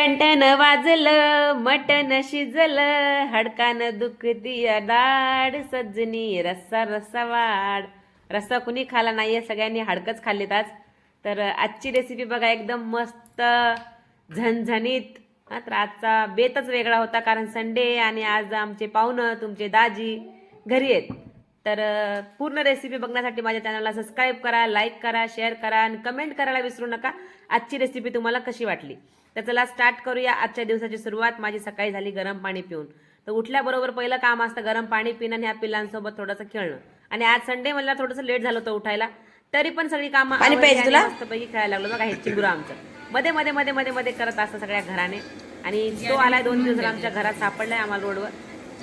टनटन वाजलं मटन शिजलं हडकानं दुखती दाड सज्जनी रस्सा रस्सा वाढ. रस्सा कुणी खाला आहे सगळ्यांनी हाडकंच खाल्लेत आज. तर आजची रेसिपी बघा एकदम मस्त झणझणीत. हा, तर आजचा बेतच वेगळा होता कारण संडे आणि आज आमचे पाहुणं तुमचे दाजी घरी आहेत. तर पूर्ण रेसिपी बघण्यासाठी माझ्या चॅनलला सबस्क्राईब करा लाईक करा शेअर करा आणि कमेंट करायला विसरू नका. आजची रेसिपी तुम्हाला कशी वाटली? तर चला स्टार्ट करूया. आजच्या दिवसाची सुरुवात. माझी सकाळी झाली गरम पाणी पिऊन. तर उठल्याबरोबर पहिलं काम असतं गरम पाणी पिणं आणि ह्या पिलांसोबत थोडंसं खेळणं. आणि आज संडे मला थोडंसं लेट झालं होतं उठायला. तरी पण सगळी कामं आणि तुला? मस्तपैकी खेळायला लागलो बघा हे चिंगुरं आमचं. मध्ये मध्ये मध्ये मध्ये मध्ये करत असतं सगळ्या घराने. आणि तो आलाय दोन दिवस आमच्या घरात सापडलाय आम्हाला रोडवर.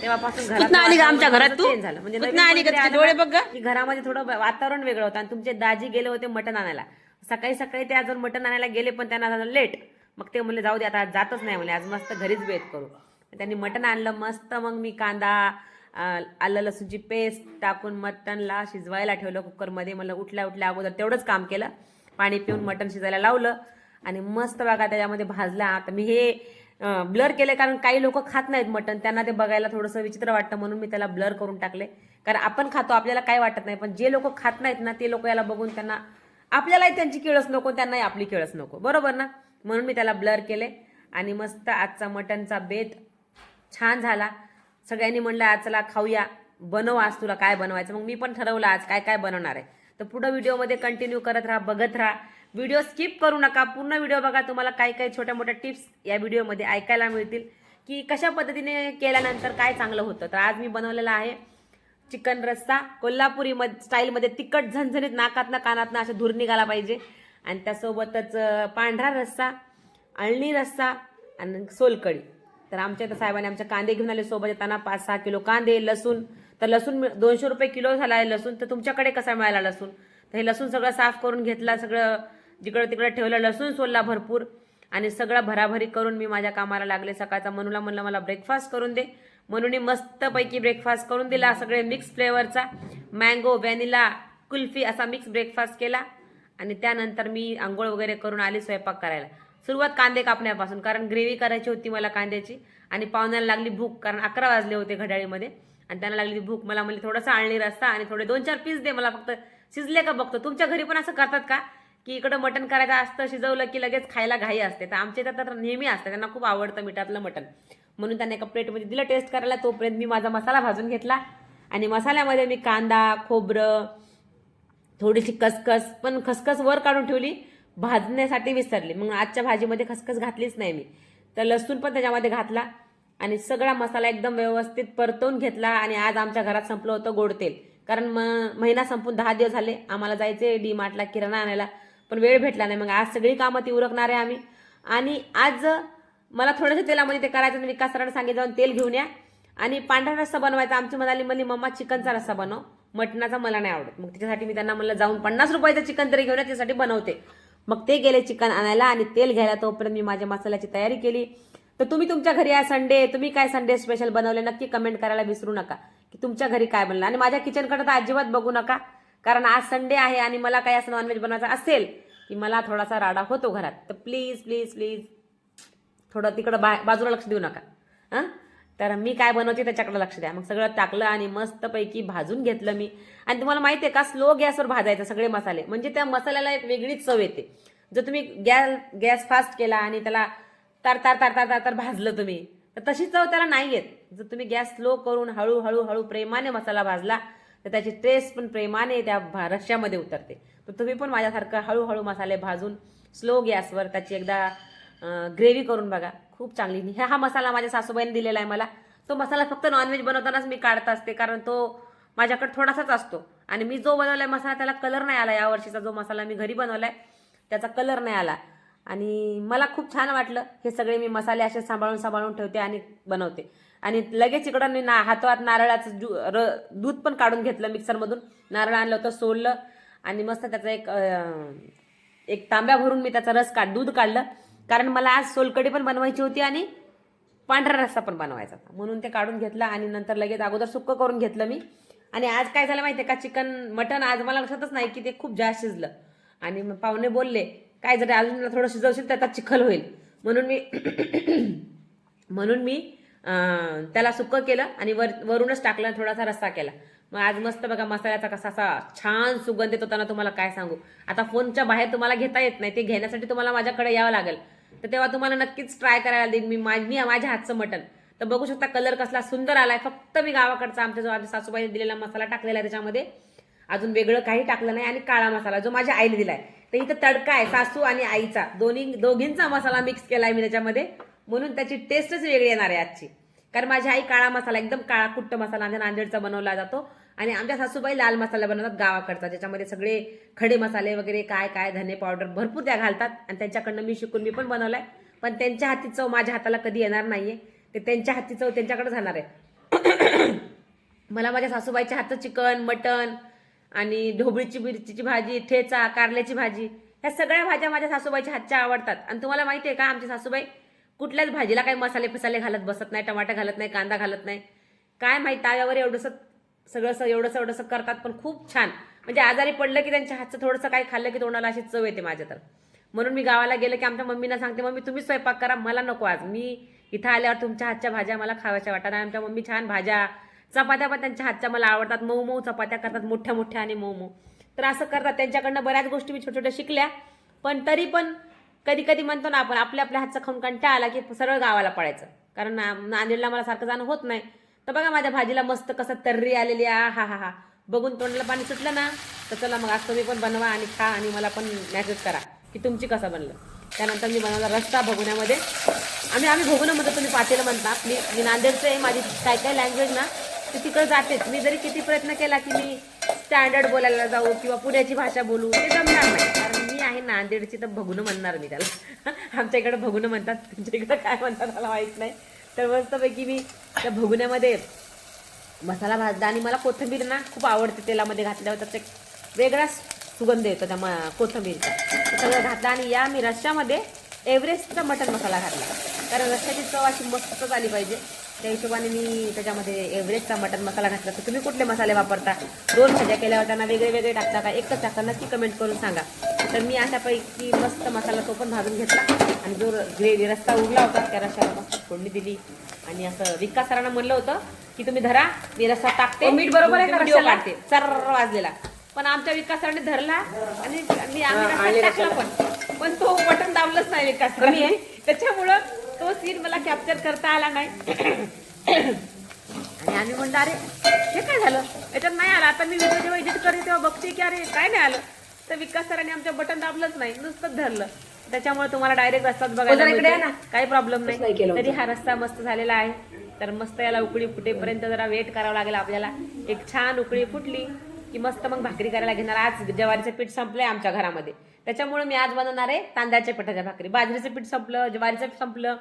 तेव्हापासून घरात आली का आमच्या घरात तू? झालं म्हणजे कुठनं नवीन आली का? कोणीतरी तुझे आलं डोळे ना, बघ गं. की घरामध्ये थोडं वातावरण वेगळं होतं आणि तुमचे दाजी गेले होते मटण आणायला सकाळी सकाळी ते अजून मटण आणायला गेले पण त्यांना झालं लेट मग ते म्हणले जाऊ दे आता आज जातच नाही म्हणले आज मस्त घरीच बेत करू त्यांनी मटण आणलं मस्त मग मी कांदा अं, आलं लसूणची पेस्ट टाकून मटणला शिजवायला ठेवलं कुकरमध्ये मला उठल्या उठल्या अगोदर तेवढंच काम केलं पाणी पिऊन मटण शिजायला लावलं आणि मस्त बघा त्याच्यामध्ये भाजला आता मी हे ब्लर केले कारण काही लोक खात नाहीत मटण. त्यांना ते बघायला थोडंसं विचित्र वाटतं म्हणून मी त्याला ब्लर करून टाकले. कारण आपण खातो आपल्याला काय वाटत नाही. पण जे लोक खात नाहीत ना ते लोक याला बघून त्यांना आपल्यालाही त्यांची केळच नको त्यांनाही आपली केळच नको. बरोबर ना? म्हणून मी त्याला ब्लर केले. आणि मस्त आजचा मटणचा बेत छान झाला. सगळ्यांनी म्हणलं आज चला खाऊया. बनव आज तुला काय बनवायचं. मग मी पण ठरवलं आज काय काय बनवणार आहे? तर पुढं व्हिडिओमध्ये कंटिन्यू करत राहा बघत राहा. व्हिडिओ स्किप करू नका. पूर्ण व्हिडिओ बघा. तुम्हाला काही काही छोट्या मोठ्या टिप्स या व्हिडिओमध्ये ऐकायला मिळतील. की कशा पद्धतीने केल्यानंतर काय चांगलं होतं. तर आज मी बनवलेला आहे चिकन रस्सा. कोल्हापुरी मध स्टाईलमध्ये तिखट झणझणीत नाकातनं कानातनं असं धूर निघाला पाहिजे. आणि त्यासोबतच पांढरा रस्सा अळणी रस्सा आणि सोलकढी. तर आमच्या इथं साहेबांनी आमच्या कांदे घेऊन आले सोबत येताना पाच सहा किलो कांदे लसूण. तर लसूण दोनशे रुपये किलो झाला आहे लसूण. तर तुमच्याकडे कसा मिळाला लसूण? तर हे लसूण सगळं साफ करून घेतला सगळं जिकडं तिकडं ठेवलं लसूण सोलला भरपूर आणि सगळं भराभरी करून मी माझ्या कामाला लागले. सकाळचा मनूला म्हणलं मला ब्रेकफास्ट करून दे. मनूने मस्तपैकी ब्रेकफास्ट करून दिला सगळे मिक्स फ्लेवरचा मँगो व्हॅनिला कुल्फी असा मिक्स ब्रेकफास्ट केला. आणि त्यानंतर मी आंघोळ वगैरे करून आली स्वयंपाक करायला. सुरुवात कांदे कापण्यापासून कारण ग्रेव्ही करायची होती मला कांद्याची. आणि पाहुण्याला लागली भूक कारण अकरा वाजले होते घड्याळीमध्ये. आणि त्यांना लागली भूक. मला म्हणजे थोडासा आळणी रस्ता आणि थोडे दोन चार पीस दे. मला फक्त शिजले का बघतो? तुमच्या घरी पण असं करतात का? की इकडं मटण करायचं असतं शिजवलं की लगेच खायला घाई असते. तर आमच्या इथं तर नेहमी असतं त्यांना खूप आवडतं मिठातलं मटण. म्हणून त्यांना एका प्लेटमध्ये दिलं टेस्ट करायला. तोपर्यंत मी माझा मसाला भाजून घेतला. आणि मसाल्यामध्ये मी कांदा खोबरं थोडीशी खसखस पण खसखस वर काढून ठेवली. भाजण्यासाठी विसरली. मग आजच्या भाजीमध्ये खसखस घातलीच नाही मी. तर लसूण पण त्याच्यामध्ये घातला. आणि सगळा मसाला एकदम व्यवस्थित परतवून घेतला. आणि आज आमच्या घरात संपलं होतं गोड तेल कारण म- महिना संपून दहा दिवस झाले. आम्हाला जायचे डी मार्टला किराणा आणायला. पण वेळ भेटला नाही. मग आज सगळी कामं ती उरकणार आहे आम्ही. आणि आज मला थोडंसं तेलामध्ये ते करायचं विकास सरांना सांगितलं जाऊन तेल घेऊन या. आणि पांढरा रस्सा बनवायचा. आमची म्हणाली म्हणली मम्मा चिकनचा रस्सा बनव. मटणाचा मला नाही आवडत. मग त्याच्यासाठी मी त्यांना म्हणलं जाऊन पन्नास रुपयाचं चिकन तरी घेऊन या त्यासाठी बनवते. मग ते गेले चिकन आणायला आणि तेल घ्यायला. तोपर्यंत मी माझ्या मसाल्याची तयारी केली. तर तुम्ही तुमच्या घरी आहे संडे. तुम्ही काय संडे स्पेशल बनवले? नक्की कमेंट करायला विसरू नका. की तुमच्या घरी काय बनलं? आणि माझ्या किचनकडे तर अजिबात बघू नका. कारण आज संडे आहे आणि मला काही असं नॉनव्हेज बनवायचं असेल की मला थोडासा राडा होतो घरात. तर प्लीज प्लीज प्लीज थोडं तिकडं बा बाजूला लक्ष देऊ नका. हां? तर मी काय बनवते त्याच्याकडे लक्ष द्या. मग सगळं टाकलं आणि मस्तपैकी भाजून घेतलं मी. आणि तुम्हाला माहिती आहे का स्लो गॅसवर भाजायचं सगळे मसाले. म्हणजे त्या मसाल्याला एक वेगळीच चव येते. जर तुम्ही गॅस गॅस फास्ट केला आणि त्याला तार तार तार तार तार तार भाजलं तुम्ही तर तशी चव त्याला नाही येत. जर तुम्ही गॅस स्लो करून हळूहळू हळू प्रेमाने मसाला भाजला तर त्याची टेस्ट पण प्रेमाने त्या भा- रश्श्यामध्ये उतरते. तर तुम्ही पण माझ्यासारखं हळूहळू मसाले भाजून स्लो गॅसवर त्याची एकदा ग्रेव्ही करून बघा. खूप चांगली. ह्या हा मसाला माझ्या सासूबाईने दिलेला आहे मला. तो मसाला फक्त नॉनव्हेज बनवतानाच मी काढत असते कारण तो माझ्याकडे थोडासाच असतो. आणि मी जो बनवलाय मसाला त्याला कलर नाही आला या वर्षीचा जो मसाला मी घरी बनवलाय त्याचा कलर नाही आला. आणि मला खूप छान वाटलं. हे सगळे मी मसाले असे सांभाळून सांभाळून ठेवते आणि बनवते. आणि लगेच इकडं मी ना हातवात नारळाचं जू र दूध पण काढून घेतलं मिक्सरमधून. नारळ आणलं होतं सोललं. आणि मस्त त्याचं एक एक तांब्या भरून मी त्याचा रस काढ दूध काढलं. कारण मला आज सोलकडी पण बनवायची होती आणि पांढरा रस्सा पण बनवायचा होता. म्हणून ते काढून घेतलं आणि नंतर लगेच अगोदर सुक्क करून घेतलं मी. आणि आज काय झालं माहितीये का चिकन मटन आज मला लक्षातच नाही की ते खूप जास्त शिजलं. आणि मग पाहुणे बोलले काय जरी अजून थोडं शिजवशील त्याचा चिखल होईल. म्हणून मी म्हणून मी त्याला सुकं केलं आणि वर वरूनच टाकलं थोडासा रस्सा केला. मग आज मस्त बघा मसाल्याचा कसा असा छान सुगंध येत होता ना तुम्हाला काय सांगू. आता फोनच्या बाहेर तुम्हाला घेता येत नाही ते घेण्यासाठी तुम्हाला माझ्याकडे यावं लागेल. तर तेव्हा तुम्हाला नक्कीच ट्राय करायला देईन मी मा- मी माझ्या हातचं मटण. तर बघू शकता कलर कसला सुंदर आलाय. फक्त मी गावाकडचा आमच्या जो आमच्या सासूबाईने दिलेला मसाला टाकलेला आहे त्याच्यामध्ये अजून वेगळं काही टाकलं नाही आणि काळा मसाला जो माझ्या आईने दिलाय. तर इथं तडका आहे सासू आणि आईचा. दोन्ही दोघींचा मसाला मिक्स केलाय मी त्याच्यामध्ये. म्हणून त्याची टेस्टच वेगळी येणार आहे आजची. कारण माझी आई काळा मसाला एकदम काळा कुट्ट मसाला आमच्या नांदेडचा बनवला जातो. आणि आमच्या सासूबाई लाल मसाला बनवतात गावाकडचा ज्याच्यामध्ये सगळे खडे मसाले वगैरे काय काय धने पावडर भरपूर त्या घालतात. आणि त्यांच्याकडनं मी शिकून मी पण बनवलाय. पण त्यांच्या हाती चव माझ्या हाताला कधी येणार नाहीये. ते त्यांच्या हाती चव त्यांच्याकडे जाणार आहे. मला माझ्या सासूबाईच्या हातचं चिकन मटन आणि ढोबळीची मिरचीची भाजी ठेचा कारल्याची भाजी ह्या सगळ्या भाज्या माझ्या सासूबाईच्या हातच्या आवडतात. आणि तुम्हाला माहिती आहे का आमची सासूबाई कुठल्याच भाजीला काही मसाले फिसाले घालत बसत नाही टमाटा घालत नाही कांदा घालत नाही. काय माहीत ताव्यावर एवढंसं सगळंसं एवढंसं एवढंसं करतात पण खूप छान. म्हणजे आजारी पडलं की त्यांच्या हातचं थोडंसं काही खाल्लं की तोंडाला अशी चव येते माझ्या तर. म्हणून मी गावाला गेलं की आमच्या मम्मीना सांगते मम्मी तुम्ही स्वयंपाक करा मला नको आज. मी इथं आल्यावर तुमच्या हातच्या भाज्या मला खाव्याच्या वाटतात आणि आमच्या मम्मी छान भाज्या चपात्या पण त्यांच्या हातच्या मला आवडतात. मऊ मऊ चपात्या करतात मोठ्या मोठ्या आणि मऊ मऊ. तर असं करतात. त्यांच्याकडनं बऱ्याच गोष्टी मी छोट्या छोट्या शिकल्या पण तरी पण कधी कधी म्हणतो ना आपण आपल्या आपल्या हातचा खाऊन कंटाळा आला की सरळ गावाला पडायचं कारण नांदेडला मला सारखं जाणं होत नाही. तर बघा माझ्या भाजीला मस्त कसं तर्री आलेली आहे. हा हा हा. बघून तोंडाला पाणी सुटलं ना तर चला मग आज तुम्ही पण बनवा आणि खा आणि मला पण मॅसेज करा की तुमची कसं बनलं. त्यानंतर मी बनवला रस्ता भगुण्यामध्ये आम्ही आम्ही भगुण्यामध्ये तुम्ही पातेलं म्हणता. मी मी नांदेडचं आहे माझी काय काय लँग्वेज ना ती तिकडं जातेच. मी जरी किती प्रयत्न केला की मी स्टँडर्ड बोलायला जाऊ किंवा पुण्याची भाषा बोलू ते जमणार नाही. आहे नांदेडची तर भगुनं म्हणणार मी त्याला. आमच्या इकडं भगुनं म्हणतात तुमच्या इकडं काय म्हणतात मला माहीत नाही. तर मस्तपैकी मी त्या भगुण्यामध्ये मसाला भाजला आणि मला कोथिंबीर ना खूप आवडते तेलामध्ये घातल्यावर त्याचा एक वेगळाच सुगंध येतो त्या म- कोथंबीरचा. सगळं घातला आणि या मी रश्श्यामध्ये एव्हरेस्टचा मटन मसाला घातला. कारण रश्श्याची चव अशी मस्तच आली पाहिजे. त्या हिशोबाने मी त्याच्यामध्ये एव्हरेस्टचा मटन मसाला घातला. तर तुम्ही कुठले मसाले वापरता? दोन भाज्या केल्यावर त्यांना वेगळे वेगळे टाकता का? एकच टाकता. नक्की कमेंट करून सांगा. तर मी अशापैकी मस्त मसाला तो पण भाजून घेतला. आणि जो ग्रेव्ही रस्ता उरला होता त्या रस्त्याला मस्त फोडणी दिली. आणि असं विकास सरांना म्हणलं होतं की तुम्ही धरा मी रस्सा टाकते. मीठ बरोबर आहे व्हिडिओ? काढते. सर्र वाजलेला. पण आमच्या विकास सरांनी धरला आणि मी आम्ही टाकला पण. पण तो बटन दाबलंच नाही विकास त्याच्यामुळं तो सीन मला कॅप्चर करता आला नाही. आणि आम्ही म्हणलं अरे हे काय झालं? याच्यात नाही आलं. आता मी व्हिडिओ जेव्हा एडिट करते तेव्हा बघते की अरे काय नाही आलं? तर विकास सरांनी आमच्या बटन दाबलंच नाही नुसतंच धरलं. त्याच्यामुळे तुम्हाला डायरेक्ट रस्ताच बघायला जरा इकडे. या ना. काही प्रॉब्लेम नाही. नाही केलं तरी हा रस्ता मस्त झालेला आहे. तर मस्त याला उकळी फुटेपर्यंत जरा वेट करावं लागेल आपल्याला. एक छान उकळी फुटली की मस्त मग भाकरी करायला घेणार. आज ज्वारीचं पीठ संपलंय आमच्या घरामध्ये. त्याच्यामुळे मी आज बनवणार आहे तांदळाच्या पिठाच्या भाकरी. बाजरीचं पीठ संपलं ज्वारीचं पीठ संपलं.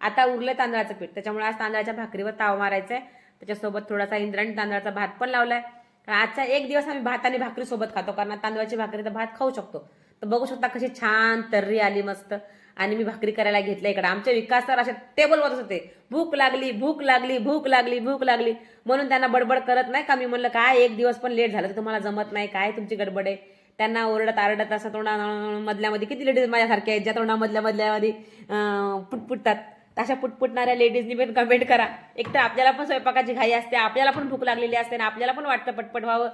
आता उरलं तांदळाचं पीठ. त्याच्यामुळे आज तांदळाच्या भाकरीवर ताव मारायचा आहे त्याच्यासोबत थोडासा इंद्रायणी तांदळाचा भात पण लावलाय. आजचा एक दिवस आम्ही भात आणि भाकरी सोबत खातो कारण तांदळाची भाकरी तर भात खाऊ शकतो. तर बघू शकता कशी छान तर्री आली मस्त. आणि मी भाकरी करायला घेतलं इकडे. आमच्या विकास सर असे टेबलवरच होते. भूक लागली भूक लागली भूक लागली भूक लागली. म्हणून त्यांना बडबड करत नाही का? मी म्हणलं काय एक दिवस पण लेट झालं तर तुम्हाला जमत नाही? काय तुमची गडबड आहे? त्यांना ओरडत आरडत असं तोंडा मधल्यामध्ये किती लेडीज माझ्यासारख्या आहेत ज्या तोंडा मधल्या मधल्यामध्ये पुटपुटतात. अशा पुटपुटणाऱ्या लेडीजनी पण कमेंट करा. एक तर आपल्याला पण स्वयंपाकाची घाई असते आपल्याला पण भूक लागलेली असते आणि आपल्याला पण वाटतं पटपट व्हावं.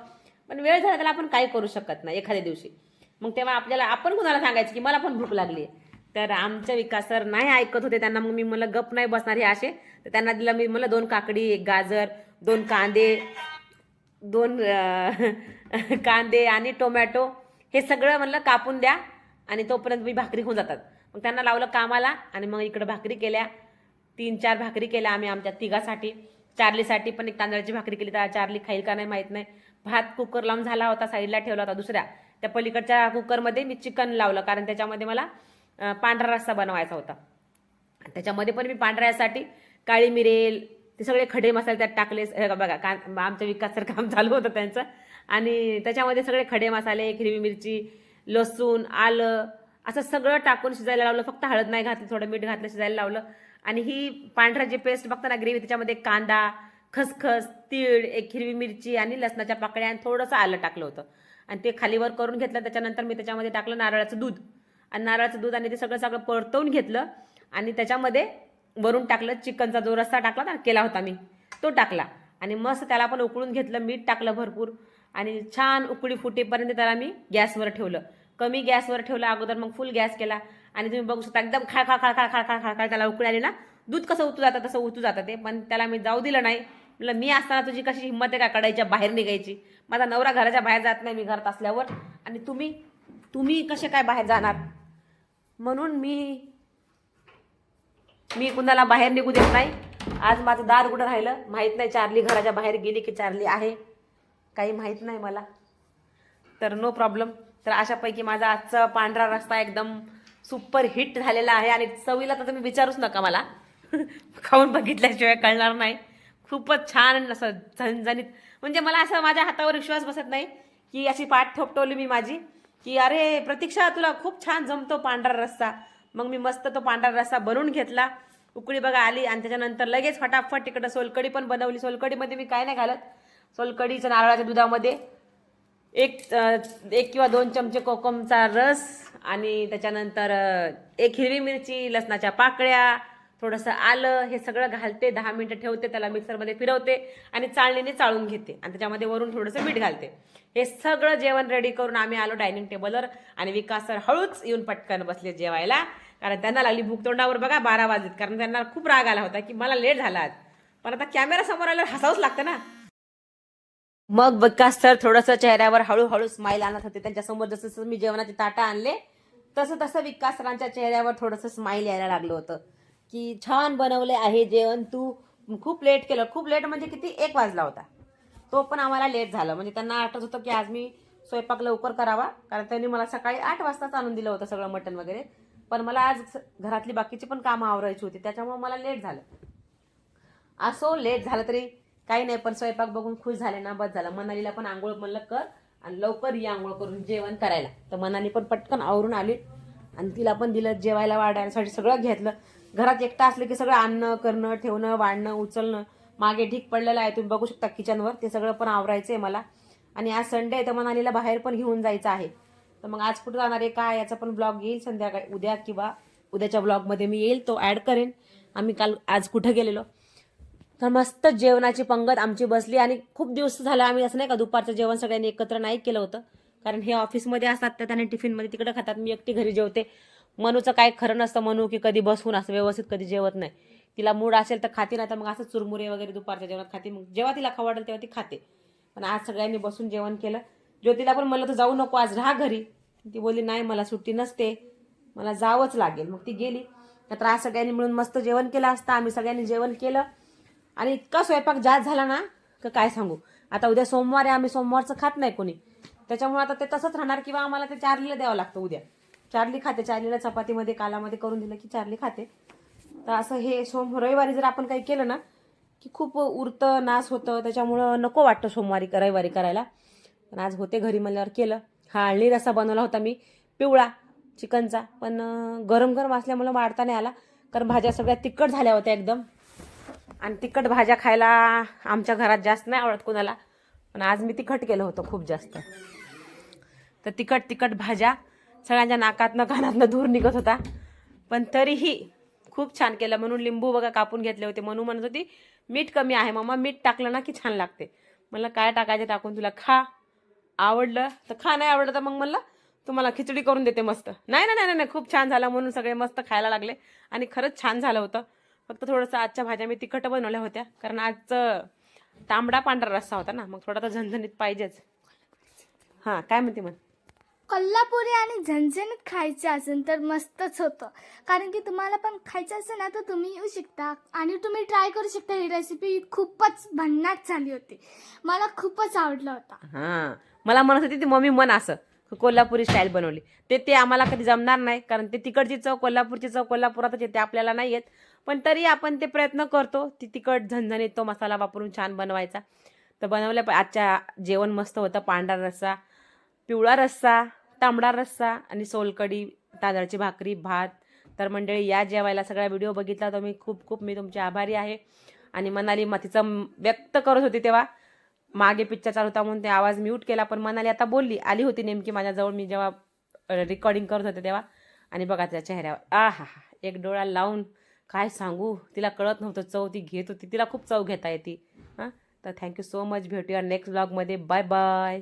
पण वेळ झाला त्याला आपण काही करू शकत नाही एखाद्या दिवशी. मग तेव्हा आपल्याला आपण कुणाला सांगायचं की मला पण भूक लागली आहे? तर आमच्या विकास सर नाही ऐकत होते त्यांना. मग मी मला गप नाही बसणार हे असे. तर त्यांना दिलं मी मला दोन काकडी एक गाजर दोन कांदे दोन कांदे आणि टोमॅटो. हे सगळं म्हणलं कापून द्या आणि तोपर्यंत मी भाकरी होऊन जातात. मग त्यांना लावलं कामाला आणि मग इकडं भाकरी केल्या. तीन चार भाकरी केल्या आम्ही आमच्या तिघासाठी. चार्लीसाठी पण एक तांदळाची भाकरी केली. तर चार्ली खाईल का नाही माहीत नाही. भात कुकर लावून झाला होता साईडला ठेवला होता दुसऱ्या. त्या पलीकडच्या कुकरमध्ये मी चिकन लावलं कारण त्याच्यामध्ये मला पांढरा रस्सा बनवायचा होता. त्याच्यामध्ये पण मी पांढऱ्यासाठी काळी मिरेल ते सगळे खडे मसाले त्यात टाकले. बघा का आमच्या विकासचं काम चालू होतं त्यांचं. आणि त्याच्यामध्ये सगळे खडे मसाले हिरवी मिरची लसूण आलं असं सगळं टाकून शिजायला लावलं. फक्त हळद नाही घातली थोडं मीठ घातलं शिजायला लावलं. आणि ही पांढरा जे पेस्ट बघता ना ग्रेव्ही त्याच्यामध्ये कांदा खसखस तीळ एक हिरवी मिरची आणि लसणाच्या पाकळ्या आणि थोडंसं आलं टाकलं होतं. आणि ते खालीवर करून घेतलं त्याच्यानंतर मी त्याच्यामध्ये टाकलं नारळाचं दूध. आणि नारळाचं दूध आणि ते सगळं सगळं परतवून घेतलं आणि त्याच्यामध्ये वरून टाकलं चिकनचा जो रस्सा टाकला ना केला होता मी तो टाकला. आणि मस्त त्याला पण उकळून घेतलं मीठ टाकलं भरपूर. आणि छान उकळी फुटेपर्यंत त्याला मी गॅसवर ठेवलं. कमी गॅसवर ठेवला अगोदर मग फुल गॅस केला. आणि तुम्ही बघू शकता एकदम खाळ खाळ खाळ खाळ खाळ खाळ खाळ त्याला उकळी आली ना दूध कसं उतू जातं तसं उतू जातं ते. पण त्याला मी जाऊ दिलं नाही. म्हटलं मी असताना तुझी कशी हिंमत आहे का कडायच्या बाहेर निघायची? माझा नवरा घराच्या बाहेर जात नाही मी घरात असल्यावर आणि तुम्ही तुम्ही कसे काय बाहेर जाणार? म्हणून मी मी कुणाला बाहेर निघू देत नाही. आज माझं दार कुठं राहिलं? माहीत नाही चारली घराच्या बाहेर गेली की चारली आहे? काही माहीत नाही मला. तर नो प्रॉब्लेम तर अशापैकी माझा आजचा पांढरा रस्ता एकदम सुपर हिट झालेला आहे आणि चवीला तर तुम्ही विचारूच नका मला. खाऊन बघितल्याशिवाय कळणार नाही. खूपच छान असं झणझणीत. म्हणजे मला असं माझ्या हातावर विश्वास बसत नाही की अशी पाठ ठोपटवली मी माझी. की अरे प्रतीक्षा तुला खूप छान जमतो पांढरा रस्सा मग मी मस्त तो पांढरा रस्सा बनवून घेतला. उकळी बघा आली आणि त्याच्यानंतर लगेच फटाफट तिकडं सोलकडी पण बनवली. सोलकडीमध्ये मी काय नाही घालत. सोलकडीचं नारळाच्या दुधामध्ये एक एक किंवा दोन चमचे कोकमचा रस आणि त्याच्यानंतर एक हिरवी मिरची लसणाच्या पाकळ्या थोडंसं आलं हे सगळं घालते. दहा मिनटं ठेवते त्याला मिक्सरमध्ये फिरवते आणि चाळणीने चाळून घेते. आणि त्याच्यामध्ये वरून थोडंसं मीठ घालते. हे सगळं जेवण रेडी करून आम्ही आलो डायनिंग टेबलवर आणि विकास सर हळूच येऊन पटकन बसले जेवायला. कारण त्यांना लागली भूक तोंडावर बघा बारा वाजत कारण त्यांना खूप राग आला होता की मला लेट झाला आज पण आता कॅमेरा समोर आल्यावर हसावंच लागतं ना. मग विकास सर थोडंसं चेहऱ्यावर हळूहळू स्माईल आणत होते. त्यांच्यासमोर जसं जसं मी जेवणाचे ताटा आणले तसं तसं विकास सरांच्या चेहऱ्यावर थोडंसं स्माईल यायला लागलं होतं. की छान बनवले आहे जेवण तू खूप लेट केलं. खूप लेट म्हणजे किती? एक वाजला होता. तो पण आम्हाला लेट झालं. म्हणजे त्यांना आठवत होतं की आज मी स्वयंपाक लवकर करावा. कारण त्यांनी मला सकाळी आठ वाजताच आणून दिलं होतं सगळं मटण वगैरे. पण मला आज स- घरातली बाकीची पण कामं आवरायची होती. त्याच्यामुळे मला लेट झालं. असो लेट झालं तरी काही नाही पण स्वयंपाक बघून खुश झाले ना बस झालं. मनालीला पण आंघोळ म्हणलं कर आणि लवकर ये आंघोळ करून जेवण करायला. तर मनाली पण पटकन आवरून आली आणि तिला पण दिलं जेवायला वाढायसाठी सगळं घेतलं. घरात एकटा असलं की सगळं आणणं करणं ठेवणं वाढणं उचलणं. मागे ढीक पडलेलं आहे तुम्ही बघू शकता किचनवर ते सगळं पण आवरायचं आहे मला. आणि आज संडे आहे तर मनालीला बाहेर पण घेऊन जायचं आहे. तर मग आज कुठं जाणार आहे काय याचा पण ब्लॉग येईल संध्याकाळी उद्या किंवा उद्याच्या ब्लॉगमध्ये मी येईल तो ॲड करेन. आम्ही काल आज कुठं गेलेलो? तर मस्त जेवणाची पंगत आमची बसली आणि खूप दिवस झालं आम्ही असं नाही का दुपारचं जेवण सगळ्यांनी एकत्र नाही केलं होतं. कारण हे ऑफिसमध्ये असतात तर त्याने टिफिनमध्ये तिकडे खातात मी एकटी घरी जेवते. मनूचं काय खरं नसतं मनू की कधी बसून असं व्यवस्थित कधी जेवत नाही. तिला मूड असेल तर खाते नाही तर मग असं चुरमुरे वगैरे दुपारच्या जेवणात खाते. मग जेव्हा तिला खाऊ तेव्हा ती खाते. पण आज सगळ्यांनी बसून जेवण केलं. ज्योतीला पण म्हणलं तर जाऊ नको आज राहा घरी. ती बोलली नाही मला सुट्टी नसते. मला जावंच लागेल. मग ती गेली. तर आज सगळ्यांनी मिळून मस्त जेवण केलं असतं. आम्ही सगळ्यांनी जेवण केलं. आणि इतका स्वयंपाक जास्त झाला ना का काय सांगू? आता उद्या सोमवार आहे आम्ही सोमवारचं खात नाही कोणी. त्याच्यामुळे आता ते तसंच राहणार किंवा आम्हाला ते चार्लीला द्यावं लागतं उद्या. चार्ली खाते चार्लीला चपातीमध्ये कालामध्ये करून दिलं की चार्ली खाते. तर असं हे सोम रविवारी जर आपण काही केलं ना की खूप उरतं नाश होतं त्याच्यामुळं नको वाटतं सोमवारी रविवारी करायला. पण आज होते घरी म्हणल्यावर केलं. हा आळणी रस्सा बनवला होता मी पिवळा चिकनचा. पण गरम गरम असल्यामुळं वाढता नाही आला. कारण भाज्या सगळ्या तिखट झाल्या होत्या एकदम. आणि तिखट भाज्या खायला आमच्या घरात जास्त नाही आवडत कोणाला. पण आज मी तिखट केलं होतं खूप जास्त. तर तिखट तिखट भाज्या सगळ्यांच्या नाकातनं कानातनं धूर निघत होता. पण तरीही खूप छान केलं. म्हणून लिंबू बघा कापून घेतले होते. म्हणून म्हणत होती मीठ कमी आहे मम्मा मीठ टाकलं ना की छान लागते. म्हणलं काय टाकायचं टाकून तुला? खा. आवडलं? तर खा नाही आवडलं तर मग म्हणलं तुम्हाला खिचडी करून देते मस्त. नाही नाही नाही नाही खूप छान झालं. म्हणून सगळे मस्त खायला लागले. आणि खरंच छान झालं होतं. फक्त थोडंसं आजच्या भाज्या मी तिखट बनवल्या होत्या. कारण आजचं तांबडा पांढरा रस्सा होता ना मग थोडा तर झणझणीत पाहिजेच. हां काय म्हणते मग कोल्हापुरी आणि झणझणीत खायचं असेल तर मस्तच होतं. कारण की तुम्हाला पण खायचं असेल ना तर तुम्ही येऊ शकता. आणि तुम्ही ट्राय करू शकता. ही रेसिपी खूपच भन्नाट झाली होती. मला खूपच आवडलं होता. हां मला म्हणत होती ती मम्मी मन असं कोल्हापुरी स्टाईल बनवली. ते ते आम्हाला कधी जमणार नाही कारण ते तिकडची चव कोल्हापूरची चव कोल्हापुरातच येते आपल्याला नाही येत. पण तरी आपण ते प्रयत्न करतो ती तिखट झणझणीत तो मसाला वापरून छान बनवायचा. तर बनवल्या आजच्या जेवण मस्त होतं. पांढरा रस्सा पिवळा रस्सा तांबडा रस्सा आणि सोलकडी तांदळाची भाकरी भात. तर मंडळी या जेवायला सगळा व्हिडिओ बघितला तर मी खूप खूप मी तुमची आभारी आहे. आणि मनाली मग तिचं व्यक्त करत होती तेव्हा. मागे पिक्चर चालू होता म्हणून ते आवाज म्यूट केला पण मनाली आता बोलली. आली होती नेमकी माझ्याजवळ मी जेव्हा रेकॉर्डिंग करत होते तेव्हा. आणि बघा त्या चेहऱ्यावर. आ हा हा एक डोळा लावून काय सांगू? तिला कळत नव्हतं चव ती घेत होती. तिला खूप चव घेता येते. हां? तर थँक्यू सो मच भेटूया नेक्स्ट ब्लॉगमध्ये बाय बाय